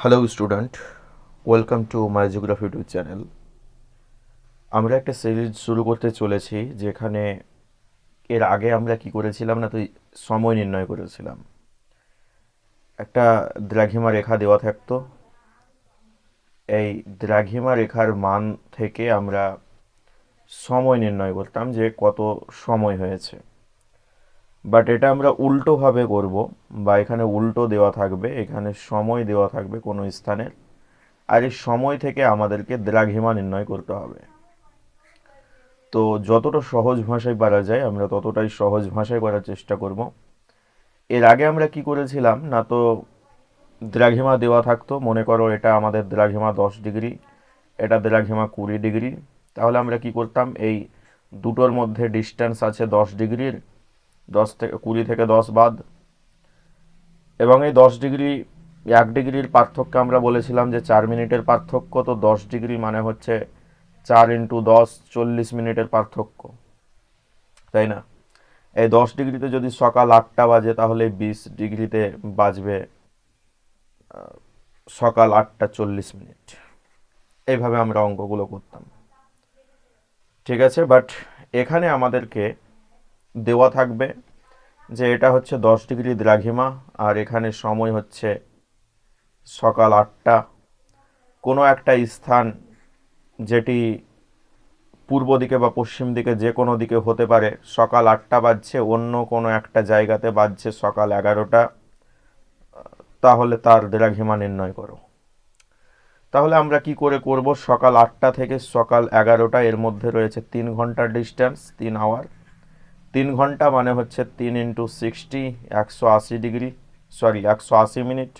Hello student welcome to my geography YouTube channel আমরা একটা series শুরু করতে চলেছি, যেখানে এর আগে আমরা কি করেছিলাম না, তো সময় নির্ণয় করেছিলাম। একটা দ্রাঘিমা রেখা দেওয়া থাকতো। এই দ্রাঘিমা রেখার মান থেকে আমরা সময় নির্ণয় করতাম যে কত সময় হয়েছে। বাট এটা আমরা উল্টোভাবে করব বা এখানে উল্টো দেওয়া থাকবে, এখানে সময় দেওয়া থাকবে কোনো স্থানের আর এই সময় থেকে আমাদেরকে দ্রাঘিমা নির্ণয় করতে হবে। তো যতটা সহজ ভাষায় পারা যায়, আমরা ততটাই সহজ ভাষায় করার চেষ্টা করব। এর আগে আমরা কি করেছিলাম? না তো দ্রাঘিমা দেওয়া থাকতো। মনে করো এটা আমাদের দ্রাঘিমা দশ ডিগ্রি, এটা দ্রাঘিমা কুড়ি ডিগ্রি। তাহলে আমরা কি করতাম? এই দুটোর মধ্যে ডিস্টেন্স আছে দশ ডিগ্রির। দশ থেকে কুড়ি থেকে দশ বাদ। এবং এই দশ ডিগ্রি, এক ডিগ্রির পার্থক্য আমরা বলেছিলাম যে চার মিনিটের পার্থক্য, তো দশ ডিগ্রি মানে হচ্ছে চার ইন্টু দশ, চল্লিশ মিনিটের পার্থক্য। তাই না? এই দশ ডিগ্রিতে যদি সকাল আটটা বাজে, তাহলে বিশ ডিগ্রিতে বাজবে সকাল আটটা চল্লিশ মিনিট। এইভাবে আমরা অঙ্কগুলো করতাম। ঠিক আছে? বাট এখানে আমাদেরকে দেওয়া থাকবে যে এটা হচ্ছে দশ ডিগ্রি দ্রাঘিমা আর এখানে সময় হচ্ছে সকাল আটটা। কোনো একটা স্থান যেটি পূর্ব দিকে বা পশ্চিম দিকে যে কোনো দিকে হতে পারে, সকাল আটটা বাজছে, অন্য কোনো একটা জায়গাতে বাজছে সকাল এগারোটা, তাহলে তার দ্রাঘিমা নির্ণয় করো। তাহলে আমরা কি করে করব? সকাল আটটা থেকে সকাল এগারোটা, এর মধ্যে রয়েছে তিন ঘণ্টার ডিস্টেন্স তিন আওয়ার তিন ঘণ্টা মানে হচ্ছে তিন ইন্টু সিক্সটি একশো আশি ডিগ্রি সরি একশো আশি মিনিট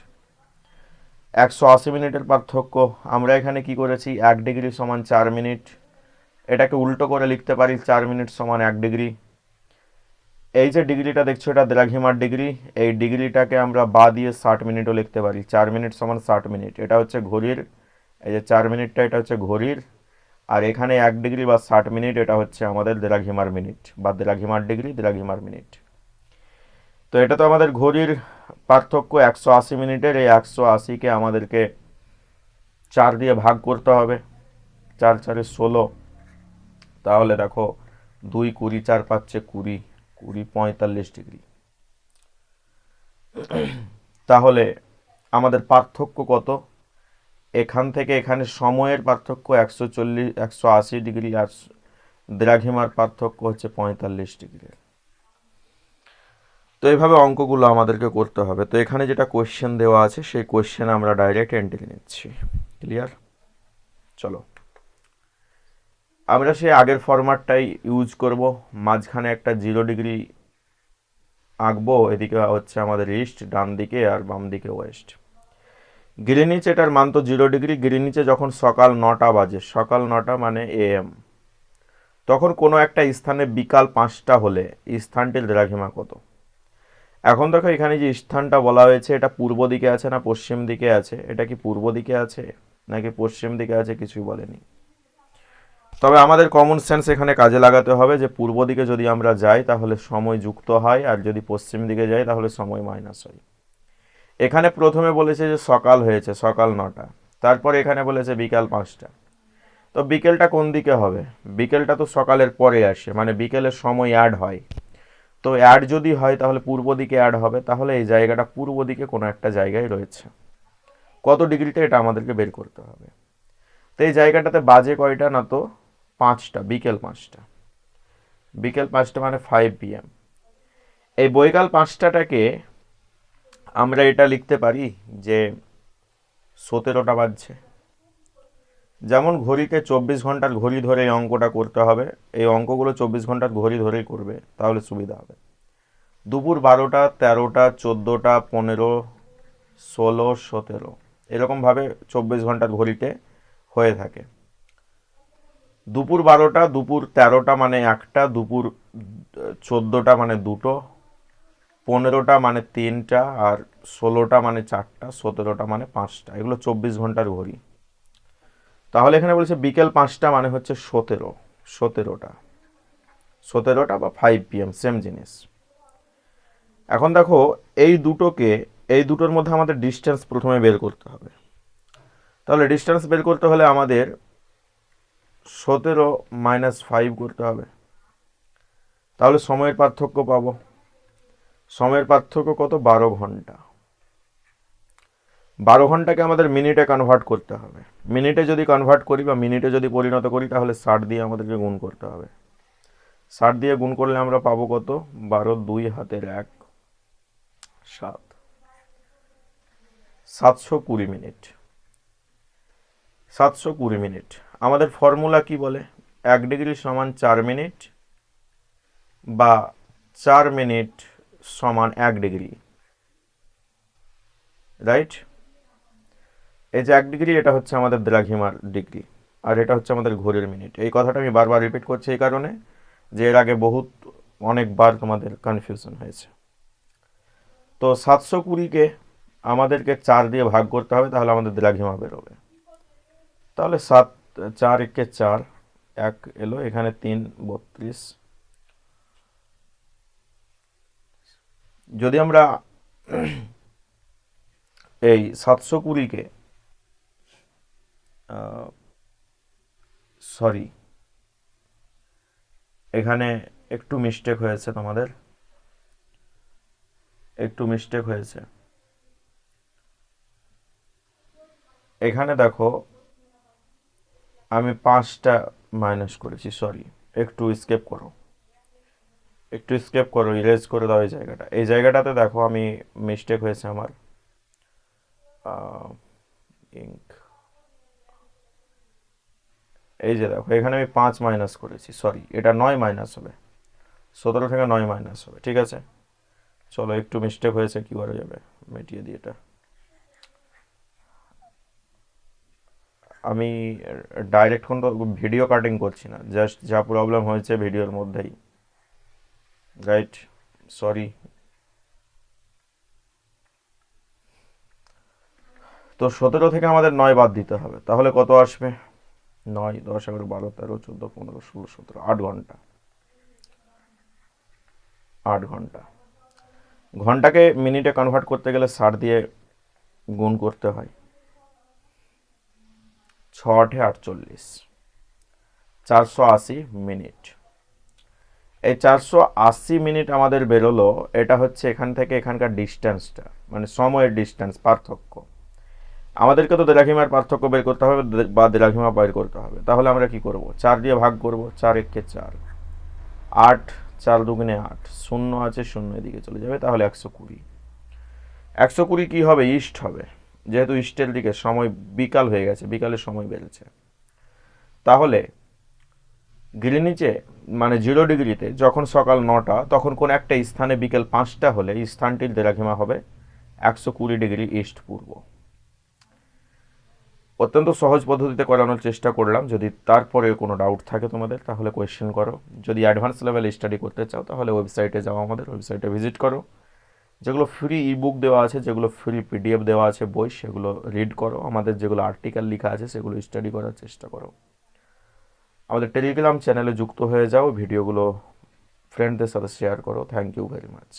একশো আশি মিনিটের পার্থক্য, আমরা এখানে কি করেছি? এক ডিগ্রি সমান চার মিনিট এটাকে উল্টো করে লিখতে পারি চার মিনিট সমান এক ডিগ্রি এই যে ডিগ্রিটা দেখছ, এটা দ্রাঘিমার ডিগ্রি এই ডিগ্রিটাকে আমরা বা দিয়ে ষাট মিনিটও লিখতে পারি। চার মিনিট সমান ষাট মিনিট এটা হচ্ছে ঘড়ির, এই যে চার মিনিটটা এটা হচ্ছে ঘড়ির। আর এখানে এক ডিগ্রি বা ষাট মিনিট, এটা হচ্ছে আমাদের দ্রাঘিমার মিনিট বা দ্রাঘিমার ডিগ্রি দ্রাঘিমার মিনিট। তো এটা তো আমাদের ঘড়ির পার্থক্য, একশো আশি মিনিটের, এই একশো আশিকে আমাদেরকে চার দিয়ে ভাগ করতে হবে। চার চারে ষোলো। তাহলে দেখো, দুই কুড়ি চার পাচ্ছে কুড়ি কুড়ি পঁয়তাল্লিশ ডিগ্রি। তাহলে আমাদের পার্থক্য কত? এখান থেকে এখানে সময়ের পার্থক্য একশো চল্লিশ, একশো আশি ডিগ্রি আর দ্রাঘিমার পার্থক্য হচ্ছে পঁয়তাল্লিশ ডিগ্রি। তো এইভাবে অঙ্কগুলো আমাদেরকে করতে হবে। তো এখানে যেটা কোয়েশ্চেন দেওয়া আছে, সেই কোয়েশ্চেন আমরা ডাইরেক্ট এন্ট্রি নিচ্ছি। ক্লিয়ার চলো। আমরা সেই আগের ফরম্যাটটাই ইউজ করব। মাঝখানে একটা জিরো ডিগ্রি আঁকবো, এদিকে হচ্ছে আমাদের ইস্ট ডান দিকে আর বাম দিকে ওয়েস্ট গ্রিনিচ এটার মান তো জিরো ডিগ্রি গ্রিনিচে যখন সকাল নটা বাজে, সকাল নটা মানে এএম তখন কোনো একটা স্থানে বিকাল পাঁচটা হলে স্থানটির দ্রাঘিমা কত? এখন দেখো এখানে যে স্থানটা বলা হয়েছে, এটা পূর্ব দিকে আছে না পশ্চিম দিকে আছে? এটা কি পূর্ব দিকে আছে নাকি পশ্চিম দিকে আছে কিছুই বলেনি? তবে আমাদের কমন সেন্স এখানে কাজে লাগাতে হবে যে পূর্ব দিকে যদি আমরা যাই তাহলে সময় যুক্ত হয়, আর যদি পশ্চিম দিকে যাই তাহলে সময় মাইনাস হয়। এখানে প্রথমে বলেছে যে সকাল হয়েছে, সকাল নটা। তারপরে এখানে বলেছে বিকাল পাঁচটা। তো বিকেলটা কোন দিকে হবে? বিকেলটা তো সকালের পরে আসে মানে বিকেলের সময় অ্যাড হয়। তো অ্যাড যদি হয় তাহলে পূর্ব দিকে অ্যাড হবে, তাহলে এই জায়গাটা পূর্ব দিকে কোনো একটা জায়গায় রয়েছে। কত ডিগ্রিতে এটা আমাদেরকে বের করতে হবে? তো এই জায়গাটাতে বাজে কয়টা না তো? পাঁচটা, বিকেল পাঁচটা। বিকেল পাঁচটা মানে ফাইভ পিএম এই বৈকাল পাঁচটাটাকে আমরা এটা লিখতে পারি যে সতেরোটা বাজছে। যেমন ঘড়িতে চব্বিশ ঘণ্টার ঘড়ি ধরে এই অঙ্কটা করতে হবে, এই অঙ্কগুলো চব্বিশ ঘণ্টার ঘড়ি ধরেই করবে, তাহলে সুবিধা হবে। দুপুর বারোটা, তেরোটা, চোদ্দোটা, পনেরো, ষোলো, সতেরো, এরকমভাবে চব্বিশ ঘণ্টার ঘড়িতে হয়ে থাকে। দুপুর বারোটা, দুপুর তেরোটা মানে একটা, দুপুর চোদ্দোটা মানে দুটো পনেরোটা মানে তিনটা আর ষোলোটা মানে চারটা, সতেরোটা মানে পাঁচটা। এগুলো চব্বিশ ঘণ্টার ঘড়ি। তাহলে এখানে বলছে বিকেল পাঁচটা মানে হচ্ছে সতেরো, সতেরোটা। সতেরোটা বা ফাইভ পিএম সেম জিনিস। এখন দেখো, এই দুটোকে, এই দুটোর মধ্যে আমাদের ডিস্টেন্স প্রথমে বের করতে হবে। তাহলে ডিস্টেন্স বের করতে হলে আমাদের সতেরো মাইনাস ফাইভ করতে হবে। তাহলে সময়ের পার্থক্য পাবো। সময়ের পার্থক্য কত? বারো ঘণ্টা। বারো ঘন্টাকে আমাদের মিনিটে কনভার্ট করতে হবে। মিনিটে যদি কনভার্ট করি বা মিনিটে যদি পরিণত করি, তাহলে ষাট দিয়ে আমাদেরকে গুণ করতে হবে। ষাট দিয়ে গুণ করলে আমরা পাবো কত? বারো দুই হাতের এক, সাত। সাতশো কুড়ি মিনিট। সাতশো কুড়ি মিনিট। আমাদের ফর্মুলা কি বলে? এক ডিগ্রি সমান চার মিনিট বা চার মিনিট সমান এক ডিগ্রি। রাইট এই যে এক ডিগ্রি, এটা হচ্ছে আমাদের দ্রাঘিমার ডিগ্রি। আর এটা হচ্ছে আমাদের ঘড়ির মিনিট। এই কথাটা আমি বারবার রিপিট করছি এই কারণে যে এর আগে বহুত, অনেকবার তোমাদের কনফিউশন হয়েছে। তো সাতশো কুড়িকে আমাদেরকে চার দিয়ে ভাগ করতে হবে, তাহলে আমাদের দ্রাঘিমা বেরোবে। তাহলে সাত, চার একে চার, এক এলো, এখানে তিন, বত্রিশ যদি আমরা এই সাতশো কুড়িকে সরি এখানে একটু মিস্টেক হয়েছে তোমাদের। একটু মিস্টেক হয়েছে। এখানে দেখো, আমি পাঁচটা মাইনাস করেছি সরি একটু স্কেপ করো। একটু স্কেপ করো ইরেজ করে দাও এই জায়গাটা। এই জায়গাটাতে দেখো আমি মিস্টেক হয়েছে আমার। ইঙ্ক এই যে দেখো, এখানে আমি পাঁচ মাইনাস করেছি সরি এটা নয় মাইনাস হবে। সতেরো থেকে নয় মাইনাস হবে, ঠিক আছে? চলো, একটু মিস্টেক হয়েছে, কী করা যাবে? মিটিয়ে দিই এটা। আমি ডাইরেক্ট কোনো ভিডিও কাটিং করছি না জাস্ট যা প্রবলেম হয়েছে ভিডিওর মধ্যেই। রাইট সরি তো সতেরো থেকে আমাদের নয় বাদ দিতে হবে। তাহলে কত আসবে? নয়, দশ, এগারো, বারো, তেরো, চোদ্দ, পনেরো, ষোলো, সতেরো, আট ঘণ্টা। আট ঘণ্টা। ঘন্টাকে মিনিটে কনভার্ট করতে গেলে ষাট দিয়ে গুণ করতে হয়। ছ আটে আটচল্লিশ। চারশো আশি মিনিট। এই চারশো আশি মিনিট আমাদের বেরোলো, এটা হচ্ছে এখান থেকে এখানকার ডিস্টেন্সটা মানে সময়ের ডিস্টেন্স, পার্থক্য। আমাদেরকে তো দ্রাঘিমার পার্থক্য বের করতে হবে বা দ্রাঘিমা বের করতে হবে। তাহলে আমরা কি করব? চার দিয়ে ভাগ করব, চার একে চার। আট, চার দুগুণে আট, শূন্য আছে, শূন্য এদিকে চলে যাবে, তাহলে একশো কুড়ি। একশো কুড়ি কী হবে? ইস্ট হবে। যেহেতু ইস্টের দিকে সময় বিকাল হয়ে গেছে, বিকালের সময় বেড়েছে। তাহলে গ্রিনিচে মানে জিরো ডিগ্রিতে যখন সকাল নটা, তখন কোন একটা স্থানে বিকেল পাঁচটা হলে স্থানটির দ্রাঘিমা হবে একশো কুড়ি ডিগ্রি ইস্ট পূর্ব। অত্যন্ত সহজ পদ্ধতিতে করানোর চেষ্টা করলাম। যদি তারপরে কোনো ডাউট থাকে তোমাদের, তাহলে কোয়েশ্চেন করো। যদি অ্যাডভান্স লেভেল স্টাডি করতে চাও, তাহলে ওয়েবসাইটে যাও আমাদের ওয়েবসাইটে ভিজিট করো। যেগুলো ফ্রি ইবুক দেওয়া আছে, যেগুলো ফ্রি পিডিএফ দেওয়া আছে, বই, সেগুলো রিড করো। আমাদের যেগুলো আর্টিকেল লেখা আছে, সেগুলো স্টাডি করার চেষ্টা করো। আমাদের টেলিগ্রাম চ্যানেলে যুক্ত হয়ে যাও, ভিডিওগুলো ফ্রেন্ডদের সাথে শেয়ার করো। Thank you very much